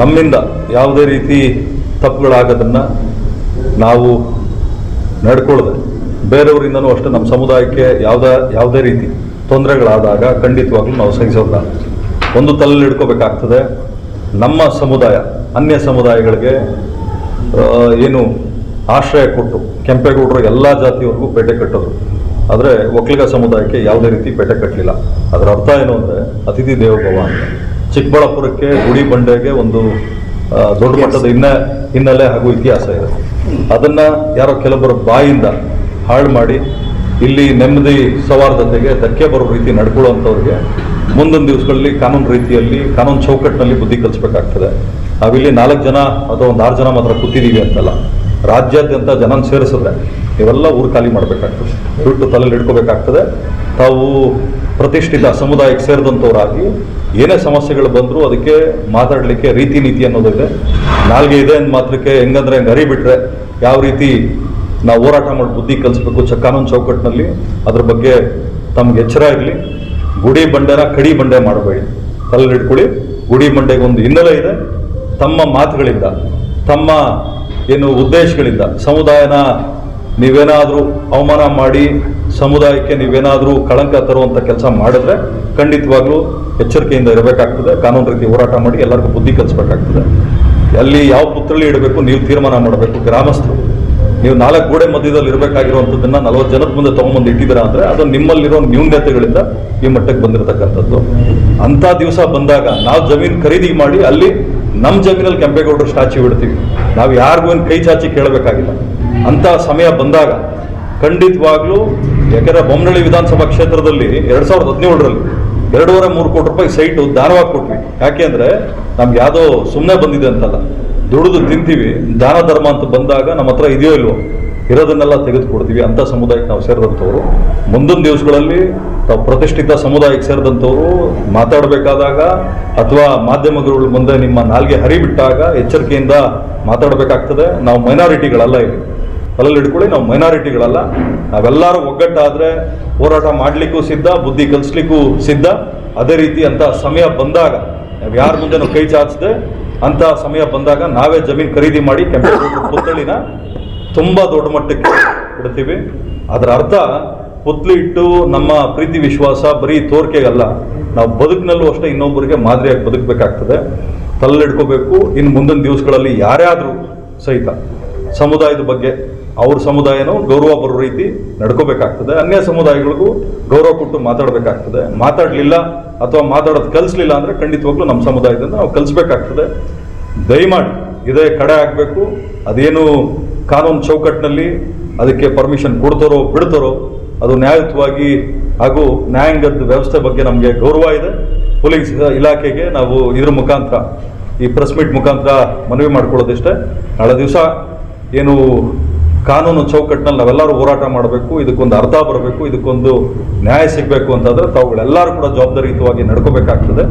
ನಮ್ಮಿಂದ ಯಾವುದೇ ರೀತಿ ತಪ್ಪುಗಳಾಗೋದನ್ನು ನಾವು ನಡ್ಕೊಳ್ಳದೆ. ಬೇರೆಯವರಿಂದನೂ ಅಷ್ಟೇ ನಮ್ಮ ಸಮುದಾಯಕ್ಕೆ ಯಾವುದೇ ಯಾವುದೇ ರೀತಿ ತೊಂದರೆಗಳಾದಾಗ ಖಂಡಿತವಾಗ್ಲೂ ನಾವು ಸಹಿಸೋದಿಲ್ಲ. ಒಂದು ತಲೆಯಲ್ಲಿ ಇಡ್ಕೋಬೇಕಾಗ್ತದೆ ನಮ್ಮ ಸಮುದಾಯ, ಅನ್ಯ ಸಮುದಾಯಗಳಿಗೆ ಏನು ಆಶ್ರಯ ಕೊಟ್ಟು ಕೆಂಪೇಗೌಡರು ಎಲ್ಲ ಜಾತಿಯವರೆಗೂ ಪೇಟೆ ಕಟ್ಟೋದು. ಆದರೆ ಒಕ್ಕಲಿಗ ಸಮುದಾಯಕ್ಕೆ ಯಾವುದೇ ರೀತಿ ಪೇಟೆ ಕಟ್ಟಲಿಲ್ಲ. ಅದರ ಅರ್ಥ ಏನು ಅಂದರೆ ಅತಿಥಿ ದೇವಭವ ಅಂತ. ಚಿಕ್ಕಬಳ್ಳಾಪುರಕ್ಕೆ ಗುಡಿ ಬಂಡೆಗೆ ಒಂದು ದೊಡ್ಡ ಮಟ್ಟದ ಹಿನ್ನ ಹಿನ್ನೆಲೆ ಹಾಗೂ ಇತಿಹಾಸ ಇದೆ. ಅದನ್ನ ಯಾರೋ ಕೆಲವರ ಬಾಯಿಂದ ಹಾಳು ಮಾಡಿ ಇಲ್ಲಿ ನೆಮ್ಮದಿ ಸವಾರದತೆಗೆ ಧಕ್ಕೆ ಬರೋ ರೀತಿ ನಡ್ಕೊಳ್ಳುವಂಥವ್ರಿಗೆ ಮುಂದಿನ ದಿವಸಗಳಲ್ಲಿ ಕಾನೂನು ರೀತಿಯಲ್ಲಿ ಕಾನೂನು ಚೌಕಟ್ಟಿನಲ್ಲಿ ಬುದ್ಧಿ ಕಲಿಸ್ಬೇಕಾಗ್ತದೆ. ನಾವಿಲ್ಲಿ ನಾಲ್ಕು ಜನ ಅಥವಾ ಒಂದು ಆರು ಜನ ಮಾತ್ರ ಕೂತಿದ್ದೀವಿ ಅಂತಲ್ಲ. ರಾಜ್ಯಾದ್ಯಂತ ಜನನ ಸೇರಿಸಿದ್ರೆ ಇವೆಲ್ಲ ಊರು ಖಾಲಿ ಮಾಡಬೇಕಾಗ್ತದೆ. ಬಿಟ್ಟು ತಲೆಯಲ್ಲಿ ಇಟ್ಕೋಬೇಕಾಗ್ತದೆ. ತಾವು ಪ್ರತಿಷ್ಠಿತ ಸಮುದಾಯಕ್ಕೆ ಸೇರಿದಂಥವರಾಗಿ ಏನೇ ಸಮಸ್ಯೆಗಳು ಬಂದರೂ ಅದಕ್ಕೆ ಮಾತಾಡಲಿಕ್ಕೆ ರೀತಿ ನೀತಿ ಅನ್ನೋದಿದೆ. ನಾಲ್ಗೆ ಇದೆ ಅಂದ ಮಾತ್ರಕ್ಕೆ ಹೆಂಗಂದ್ರೆ ಹೆಂಗೆ ಹರಿಬಿಟ್ರೆ ಯಾವ ರೀತಿ ನಾವು ಹೋರಾಟ ಮಾಡಿ ಬುದ್ಧಿ ಕಲಿಸ್ಬೇಕು ಚ ಕಾನೂನು ಚೌಕಟ್ಟಿನಲ್ಲಿ ಅದ್ರ ಬಗ್ಗೆ ತಮ್ಗೆ ಎಚ್ಚರ ಇರಲಿ. ಗುಡಿ ಬಂಡೆನ ಕಡಿ ಬಂಡೆ ಮಾಡಬೇಡಿ. ತಲ್ಲಿಡ್ಕೊಳ್ಳಿ ಗುಡಿ ಬಂಡೆಗೆ ಒಂದು ಹಿನ್ನೆಲೆ ಇದೆ. ತಮ್ಮ ಮಾತುಗಳಿಂದ, ತಮ್ಮ ಏನು ಉದ್ದೇಶಗಳಿಂದ, ಸಮುದಾಯನ ನೀವೇನಾದರೂ ಅವಮಾನ ಮಾಡಿ ಸಮುದಾಯಕ್ಕೆ ನೀವೇನಾದರೂ ಕಳಂಕ ತರುವಂಥ ಕೆಲಸ ಮಾಡಿದ್ರೆ ಖಂಡಿತವಾಗ್ಲೂ ಎಚ್ಚರಿಕೆಯಿಂದ ಇರಬೇಕಾಗ್ತದೆ. ಕಾನೂನು ರೀತಿ ಹೋರಾಟ ಮಾಡಿ ಎಲ್ಲರಿಗೂ ಬುದ್ಧಿ ಕಲಿಸ್ಬೇಕಾಗ್ತದೆ. ಅಲ್ಲಿ ಯಾವ ಪುತ್ರಳಿ ಇಡಬೇಕು, ನೀವು ತೀರ್ಮಾನ ಮಾಡಬೇಕು, ಗ್ರಾಮಸ್ಥರು. ನೀವು ನಾಲ್ಕು ಗೋಡೆ ಮಧ್ಯದಲ್ಲಿ ಇರಬೇಕಾಗಿರುವಂಥದ್ದನ್ನ ನಲವತ್ತು ಜನದ ಮುಂದೆ ತೊಗೊಂಬಂದು ಇಟ್ಟಿದ್ದೀರಾ ಅಂದರೆ ಅದು ನಿಮ್ಮಲ್ಲಿರೋ ನ್ಯೂನ್ಯತೆಗಳಿಂದ ಈ ಮಟ್ಟಕ್ಕೆ ಬಂದಿರತಕ್ಕಂಥದ್ದು. ಅಂಥ ದಿವಸ ಬಂದಾಗ ನಾವು ಜಮೀನು ಖರೀದಿ ಮಾಡಿ ಅಲ್ಲಿ ನಮ್ಮ ಜಮೀನಲ್ಲಿ ಕೆಂಪೇಗೌಡರು ಸ್ಟ್ಯಾಚ್ಯೂ ಇಡ್ತೀವಿ. ನಾವು ಯಾರಿಗೂ ಏನು ಕೈ ಚಾಚಿ ಕೇಳಬೇಕಾಗಿಲ್ಲ. ಅಂಥ ಸಮಯ ಬಂದಾಗ ಖಂಡಿತವಾಗ್ಲೂ ಯಾಕೆಂದ್ರೆ ಬೊಮ್ಮನಹಳ್ಳಿ ವಿಧಾನಸಭಾ ಕ್ಷೇತ್ರದಲ್ಲಿ ಎರಡ್ ಸಾವಿರದ ಹದಿನೇಳರಲ್ಲಿ ಎರಡೂವರೆ ಮೂರು ಕೋಟಿ ರೂಪಾಯಿ ಸೈಟು ದಾನವಾಗಿ ಕೊಟ್ವಿ. ಯಾಕೆಂದ್ರೆ ನಮ್ಗೆ ಯಾವುದೋ ಸುಮ್ಮನೆ ಬಂದಿದೆ ಅಂತಲ್ಲ. ದುಡಿದು ತಿಂತೀವಿ, ದಾನ ಧರ್ಮ ಅಂತ ಬಂದಾಗ ನಮ್ಮ ಹತ್ರ ಇದೆಯೋ ಇಲ್ವೋ, ಇರೋದನ್ನೆಲ್ಲ ತೆಗೆದುಕೊಡ್ತೀವಿ ಅಂತ ಸಮುದಾಯಕ್ಕೆ ನಾವು ಸೇರಿದಂಥವ್ರು. ಮುಂದಿನ ದಿವಸಗಳಲ್ಲಿ ತಾವು ಪ್ರತಿಷ್ಠಿತ ಸಮುದಾಯಕ್ಕೆ ಸೇರಿದಂಥವ್ರು ಮಾತಾಡಬೇಕಾದಾಗ ಅಥವಾ ಮಾಧ್ಯಮಗಳ ಮುಂದೆ ನಿಮ್ಮ ನಾಲ್ಗೆ ಹರಿಬಿಟ್ಟಾಗ ಎಚ್ಚರಿಕೆಯಿಂದ ಮಾತಾಡಬೇಕಾಗ್ತದೆ. ನಾವು ಮೈನಾರಿಟಿಗಳಲ್ಲ ಇಲ್ಲಿ. ತಲೆಯಲ್ಲಿ ಇಟ್ಕೊಳ್ಳಿ ನಾವು ಮೈನಾರಿಟಿಗಳಲ್ಲ. ನಾವೆಲ್ಲರೂ ಒಗ್ಗಟ್ಟಾದ್ರೆ ಹೋರಾಟ ಮಾಡಲಿಕ್ಕೂ ಸಿದ್ಧ, ಬುದ್ಧಿ ಕಲಿಸ್ಲಿಕ್ಕೂ ಸಿದ್ಧ. ಅದೇ ರೀತಿ ಅಂತ ಸಮಯ ಬಂದಾಗ, ನಾವು ಯಾರ ಮುಂದೆ ಕೈ ಚಾಚದೆ ಅಂತ ಸಮಯ ಬಂದಾಗ ನಾವೇ ಜಮೀನು ಖರೀದಿ ಮಾಡಿ ಕೆಂಪೇಗೌಡರ ಪುತ್ಥಳಿನ ತುಂಬಾ ದೊಡ್ಡ ಮಟ್ಟಕ್ಕೆ ಇಡ್ತೀವಿ ಅದರ ಅರ್ಥ, ಪುತ್ಲಿ ಇಟ್ಟು ನಮ್ಮ ಪ್ರೀತಿ ವಿಶ್ವಾಸ ಬರೀ ತೋರಿಕೆಗಲ್ಲ ನಾವು ಬದುಕಿನಲ್ಲೂ ಅಷ್ಟೇ ಇನ್ನೊಬ್ಬರಿಗೆ ಮಾದರಿಯಾಗಿ ಬದುಕಬೇಕಾಗ್ತದೆ. ತಲ್ಲಿಡ್ಕೋಬೇಕು. ಇನ್ನು ಮುಂದಿನ ದಿವಸಗಳಲ್ಲಿ ಯಾರ್ಯಾದ್ರೂ ಸಹಿತ, ಸಮುದಾಯದ ಬಗ್ಗೆ ಅವ್ರ ಸಮುದಾಯನೂ ಗೌರವ ಬರೋ ರೀತಿ ನಡ್ಕೋಬೇಕಾಗ್ತದೆ. ಅನ್ಯ ಸಮುದಾಯಗಳಿಗೂ ಗೌರವ ಕೊಟ್ಟು ಮಾತಾಡಬೇಕಾಗ್ತದೆ. ಮಾತಾಡಲಿಲ್ಲ ಅಥವಾ ಮಾತಾಡೋದು ಕಲಿಸ್ಲಿಲ್ಲ ಅಂದರೆ ಖಂಡಿತವಾಗ್ಲೂ ನಮ್ಮ ಸಮುದಾಯದಿಂದ ನಾವು ಕಲಿಸ್ಬೇಕಾಗ್ತದೆ. ದಯಮಾಡಿ ಇದೇ ಕಡೆ ಆಗಬೇಕು. ಅದೇನು ಕಾನೂನು ಚೌಕಟ್ಟಿನಲ್ಲಿ ಅದಕ್ಕೆ ಪರ್ಮಿಷನ್ ಕೊಡ್ತಾರೋ ಬಿಡ್ತಾರೋ ಅದು ನ್ಯಾಯಯುತವಾಗಿ ಹಾಗೂ ನ್ಯಾಯಾಂಗದ ವ್ಯವಸ್ಥೆ ಬಗ್ಗೆ ನಮಗೆ ಗೌರವ ಇದೆ. ಪೊಲೀಸ್ ಇಲಾಖೆಗೆ ನಾವು ಇದ್ರ ಮುಖಾಂತರ, ಈ ಪ್ರೆಸ್ ಮೀಟ್ ಮುಖಾಂತರ ಮನವಿ ಮಾಡ್ಕೊಳ್ಳೋದಿಷ್ಟೇ. ನಾಳೆ ದಿವಸ ಏನು ಕಾನೂನು ಚೌಕಟ್ಟಿನಲ್ಲಿ ನಾವೆಲ್ಲರೂ ಹೋರಾಟ ಮಾಡಬೇಕು, ಇದಕ್ಕೊಂದು ಅರ್ಥ ಬರಬೇಕು, ಇದಕ್ಕೊಂದು ನ್ಯಾಯ ಸಿಗಬೇಕು ಅಂತಂದ್ರೆ ತಾವುಗಳೆಲ್ಲರೂ ಕೂಡ ಜವಾಬ್ದಾರಿಯುತವಾಗಿ ನಡ್ಕೋಬೇಕಾಗ್ತದೆ.